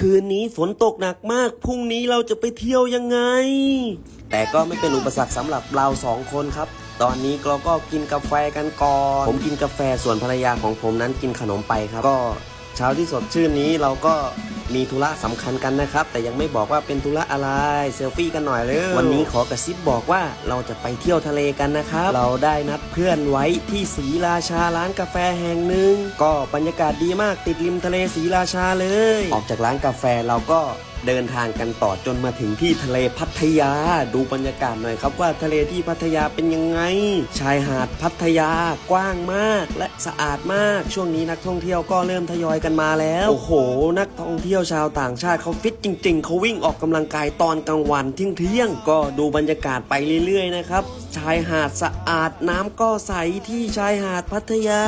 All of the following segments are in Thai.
คืนนี้ฝนตกหนักมาก พรุ่งนี้เราจะไปเที่ยวยังไง แต่ก็ไม่เป็นอุปสรรคสำหรับเราสองคนครับ ตอนนี้เราก็กินกาแฟกันก่อน ผมกินกาแฟส่วนภรรยาของผมนั้นกินขนมไปครับ ก็เช้าที่สดชื่นนี้เราก็ มีธุระสำคัญกันนะครับ แต่ยังไม่บอกว่าเป็นธุระอะไรเซลฟี่กันหน่อยเลยวันนี้ขอกระซิบบอกว่าเราจะไปเที่ยวทะเลกันนะครับ เราได้นัดเพื่อนไว้ที่ศรีราชาร้านกาแฟแห่งหนึ่งก็บรรยากาศดีมากติดริมทะเลศรีราชาเลย ออกจากร้านกาแฟเราก็เดินทางกันต่อจนมาถึงที่ทะเลพัทยา ดูบรรยากาศหน่อยครับว่าทะเลที่พัทยาเป็นยังไง ชายหาดพัทยากว้างมากและสะอาดมากช่วงนี้นักท่องเที่ยวก็เริ่มทยอยกันมาแล้ว โอ้โห นักท่องเที่ยวชาวต่างชาติเขาฟิตจริง ๆเขาวิ่งออกกำลังกายตอนกลางวันเที่ยงเที่ยงๆก็ดูบรรยากาศไปเรื่อยๆนะครับชายหาดสะอาดน้ำก็ใสที่ชายหาดพัทยา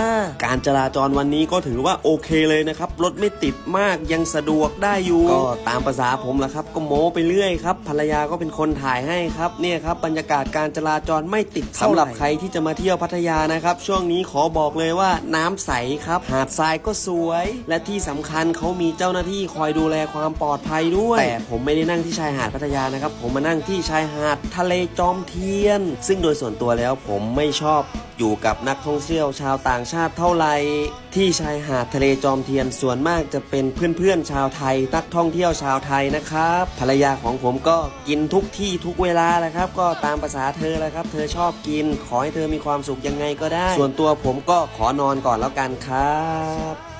การจราจรวันนี้ก็ถือว่าโอเคเลยนะครับรถไม่ติดมากยังสะดวกได้อยู่ก็ตามภาษาผมละครับ ก็โม้ไปเรื่อยครับภรรยาก็เป็นคนถ่ายให้ครับเนี่ยครับบรรยากาศการจราจรไม่ติดสำหรับใครที่จะมาเที่ยวพัทยานะครับ ช่วงนี้ขอบอกเลยว่าน้ำใสครับ หาดทรายก็สวย และที่สำคัญเขามีเจ้าหน้าที่คอยดูแลความปลอดภัยด้วย แต่ผมไม่ได้นั่งที่ชายหาดพัทยานะครับ ผมมานั่งที่ชายหาดทะเลจอมเทียน ซึ่งโดยส่วนตัวแล้วผมไม่ชอบอยู่กับนักท่องเที่ยวชาวต่างชาติเท่าไหร่ที่ชายหาดทะเลจอมเทียนส่วนมากจะเป็นเพื่อนๆชาวไทย นักท่องเที่ยวชาวไทยนะครับภรรยาของผมก็กินทุกที่ทุกเวลาแหละครับ ก็ตามภาษาเธอแหละครับ เธอชอบกิน ขอให้เธอมีความสุขยังไงก็ได้ ส่วนตัวผมก็ขอนอนก่อนแล้วกันครับ